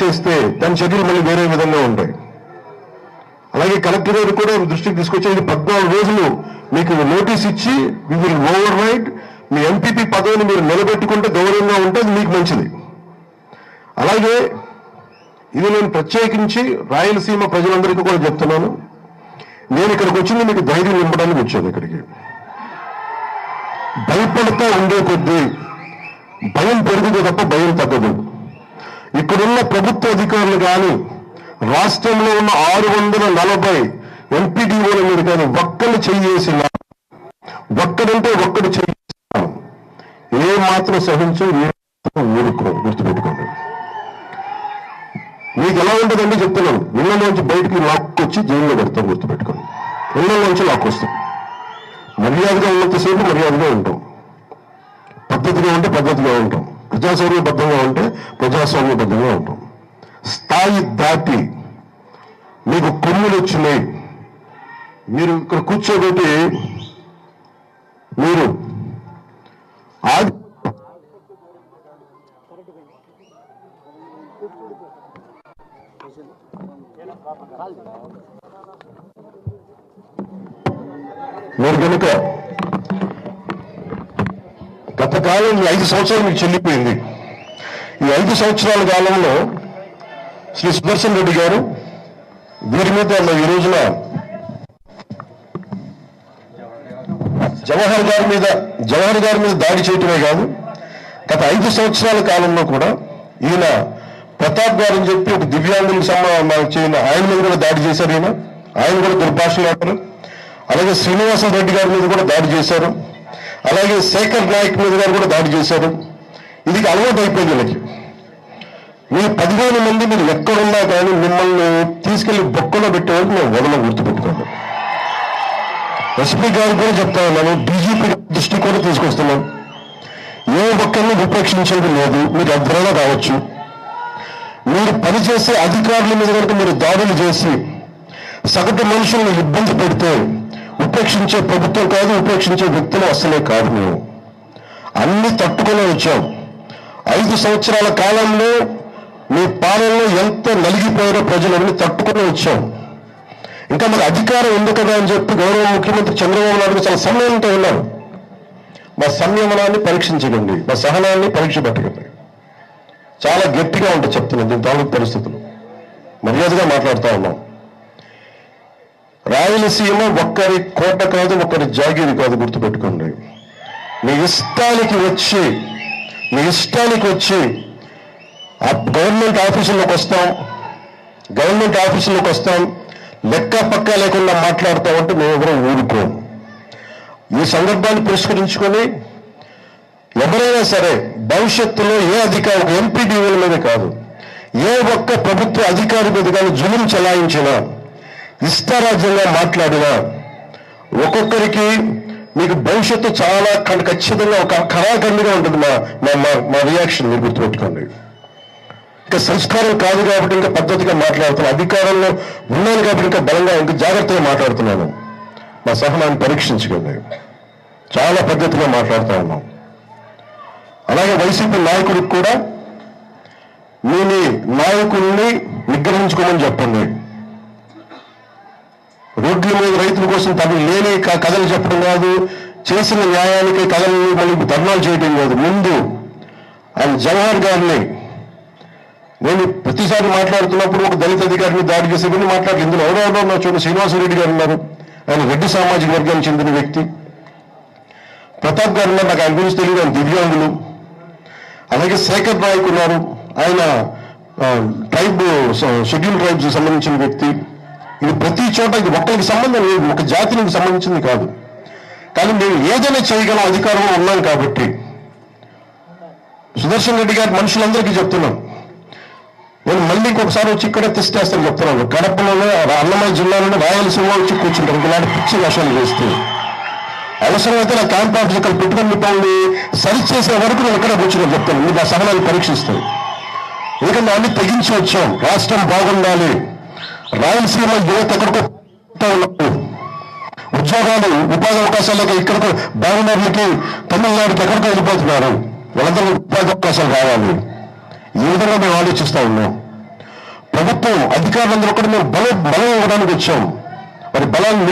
చేస్తే దాని చర్యలు మళ్ళీ వేరే విధంగా ఉంటాయి. అలాగే కలెక్టర్ గారు కూడా దృష్టికి తీసుకొచ్చి ఇది పద్నాలుగు రోజులు మీకు నోటీస్ ఇచ్చి వి విల్ ఓవర్ రైడ్ మీ ఎంపీపీ పదవిని మీరు నిలబెట్టుకుంటే గౌరవంగా ఉంటే అది మీకు మంచిది. అలాగే ఇది నేను ప్రత్యేకించి రాయలసీమ ప్రజలందరికీ కూడా చెప్తున్నాను. నేను ఇక్కడికి వచ్చింది మీకు ధైర్యం నింపడానికి వచ్చాను ఇక్కడికి. భయపడుతూ ఉండే కొద్దీ భయం పెరుగుతుంది తప్ప భయం తగ్గదు. ఇక్కడున్న ప్రభుత్వ అధికారులు కానీ రాష్ట్రంలో ఉన్న ఆరు వందల నలభై ఎంపీడీఓల మీద కానీ ఒక్కరు చెయ్యేసిన ఒక్కడంటే ఒక్కడు చెయ్యేసిన ఏ మాత్రం సహించు ఏ మాత్రం ఊరుకో గుర్తుపెట్టుకోండి. మీకు ఎలా ఉంటుందండి చెప్తున్నాను. ఇళ్ళలోంచి బయటికి లాక్కొచ్చి జైల్లో పెడతాం గుర్తుపెట్టుకోండి. ఇళ్ళలోంచి లాక్కొస్తాం. మర్యాదగా ఉన్నంతసేపు మర్యాదగా ఉంటాం. పద్ధతిగా ఉంటే పద్ధతిగా ఉంటాం. ప్రజాస్వామ్యబద్ధంగా ఉంటే ప్రజాస్వామ్యబద్ధంగా ఉంటాం. స్థాయి దాటి మీకు కొమ్ములు వచ్చినాయి మీరు ఇక్కడ కూర్చోబెట్టి మీరు ఆది మీరు కనుక గత కాలం ఈ ఐదు సంవత్సరాలు మీకు చెల్లిపోయింది. ఈ ఐదు సంవత్సరాల కాలంలో శ్రీ సుదర్శన్ రెడ్డి గారు వీరి మీద ఈ రోజున జవహర్ గారి మీద జవహర్ గారి మీద దాడి చేయటమే కాదు గత ఐదు సంవత్సరాల కాలంలో కూడా ఈయన ప్రతాప్ గారు అని చెప్పి ఒక దివ్యాంగులకు సంబంధించిన చేయన ఆయన మీద కూడా దాడి చేశారు ఈయన. ఆయన కూడా దుర్భాషలాడతారు అలాగే శ్రీనివాస రెడ్డి గారి మీద కూడా దాడి చేశారు. అలాగే శేఖర్ నాయక్ మీద గారు కూడా దాడి చేశారు. ఇది అలవాటు అయిపోయింది వీళ్ళకి. మీ పదివేల మంది మీరు ఎక్కడున్నా కానీ మిమ్మల్ని తీసుకెళ్ళి బొక్కలో పెట్టేవాళ్ళు మేము వదల గుర్తుపెట్టుకోండి. ఎస్పీ గారు కూడా చెప్తా ఉన్నాను డీజీపీ దృష్టి కూడా తీసుకొస్తున్నాం. ఏ ఒక్కరిని విపక్షించేది లేదు మీరు ఎవరైనా కావచ్చు మీరు పనిచేసే అధికారుల మీద కనుక మీరు దాడులు చేసి సగటు మనుషులను ఇబ్బంది పెడితే ఉపేక్షించే ప్రభుత్వం కాదు ఉపేక్షించే వ్యక్తులు అసలే కాదు మేము అన్ని తట్టుకునే వచ్చాం ఐదు సంవత్సరాల కాలంలో మీ పాలనలో ఎంత నలిగిపోయారో ప్రజలు అన్ని తట్టుకుని వచ్చాం ఇంకా మరి అధికారం ఉంది కదా అని చెప్పి గౌరవ ముఖ్యమంత్రి చంద్రబాబు నాయుడు చాలా సమయంతో ఉన్నారు. మా సంయమనాన్ని పరీక్షించకండి మా సహనాన్ని పరీక్ష పెట్టకండి. చాలా గట్టిగా ఉంటుంది చెప్తున్నాను దీని తాలూకు పరిస్థితులు. మర్యాదగా మాట్లాడుతూ ఉన్నాం. రాయలసీమ ఒక్కరి కోట కాదు ఒక్కరి జాగీరి కాదు గుర్తుపెట్టుకోండి. మీ ఇష్టానికి వచ్చి మీ ఇష్టానికి వచ్చి ఆ గవర్నమెంట్ ఆఫీసులోకి వస్తాం గవర్నమెంట్ ఆఫీసులోకి వస్తాం లెక్క పక్క లేకుండా మాట్లాడుతూ ఉంటే మేము ఎవరో ఊరుకోం. ఈ సందర్భాన్ని పురస్కరించుకొని ఎవరైనా సరే భవిష్యత్తులో ఏ అధికారి ఒక ఎంపీడీఓల మీద కాదు ఏ ఒక్క ప్రభుత్వ అధికారి మీద కానీ జులుం చెలాయించినా ఇష్టారాజ్యంగా మాట్లాడినా ఒక్కొక్కరికి మీకు భవిష్యత్తు చాలా ఖచ్చితంగా ఒక కళాఖండిగా ఉంటుంది మా మా- మా రియాక్షన్ మీరు గుర్తుపెట్టుకోండి. ఇంకా సంస్కారం కాదు కాబట్టి ఇంకా పద్ధతిగా మాట్లాడుతున్నాను అధికారంలో ఉన్నాను కాబట్టి ఇంకా బలంగా ఇంకా జాగ్రత్తగా మాట్లాడుతున్నాను. మా సహనాన్ని పరీక్షించుకోండి. చాలా పద్ధతిగా మాట్లాడుతూ ఉన్నాం. అలాగే వైసీపీ నాయకుడికి కూడా మీ మీ నాయకుల్ని నిగ్రహించుకోమని చెప్పండి. రోడ్ల మీద రైతుల కోసం తమ లేని కథలు చెప్పడం కాదు చేసిన న్యాయానికి కథలు మళ్ళీ ధర్నాలు చేయడం కాదు. ముందు ఆయన జవహర్ గారిని నేను ప్రతిసారి మాట్లాడుతున్నప్పుడు ఒక దళిత అధికారిని దాడి చేసే ఇవన్నీ మాట్లాడి ఇందులో ఎవరెవరో ఉన్నారు చూడండి. శ్రీనివాసరెడ్డి గారు ఉన్నారు. ఆయన రెడ్డి సామాజిక వర్గానికి చెందిన వ్యక్తి. ప్రతాప్ గారు ఉన్నారు. నాకు ఆయన గురించి తెలియదు. ఆయన దివ్యాంగులు. అలాగే శేఖర్ నాయక్ ఉన్నారు. ఆయన ట్రైబ్ షెడ్యూల్ ట్రైబ్స్ సంబంధించిన వ్యక్తి. ఇది ప్రతి చోట ఇది ఒక్కరికి సంబంధం లేదు ఒక జాతికి సంబంధించింది కాదు. కానీ మేము ఏదైనా చేయగలం అధికారంలో ఉన్నాం కాబట్టి. సుదర్శన్ రెడ్డి గారి మనుషులందరికీ చెప్తున్నాం. నేను మళ్ళీ ఇంకొకసారి వచ్చి ఇక్కడ తెస్తేస్తాను చెప్తున్నాను. కడపలోనే అన్నమయ్య జిల్లాలోనే రాయలసీమ వచ్చి కూర్చుంటారు. ఇలాంటి పిచ్చి వేషాలు వేస్తూ అవసరమైతే నా క్యాంప్ ఆఫీస్ ఇక్కడ పెట్టుకుని మిమ్మల్ని సరి చేసే వరకు నేను ఇక్కడ కూర్చుని చెప్తాను. మీరు నా సహనాన్ని పరీక్షిస్తాను ఎందుకంటే అన్ని తెగించి వచ్చాం. రాష్ట్రం బాగుండాలి. రాయలసీమ యువత ఎక్కడికో ఉద్యోగాలు ఉపాధి అవకాశాలకు ఇక్కడికి బెంగళూరులకి తమిళనాడుకి ఎక్కడికో వెళ్ళిపోతున్నారు. వాళ్ళందరూ ఉపాధి అవకాశాలు కావాలి ఈ విధంగా మేము ఆలోచిస్తా ఉన్నాం. ప్రభుత్వం అధికారులందరూ కూడా మేము బలం బలం ఇవ్వడానికి వచ్చాం. మరి బలాన్ని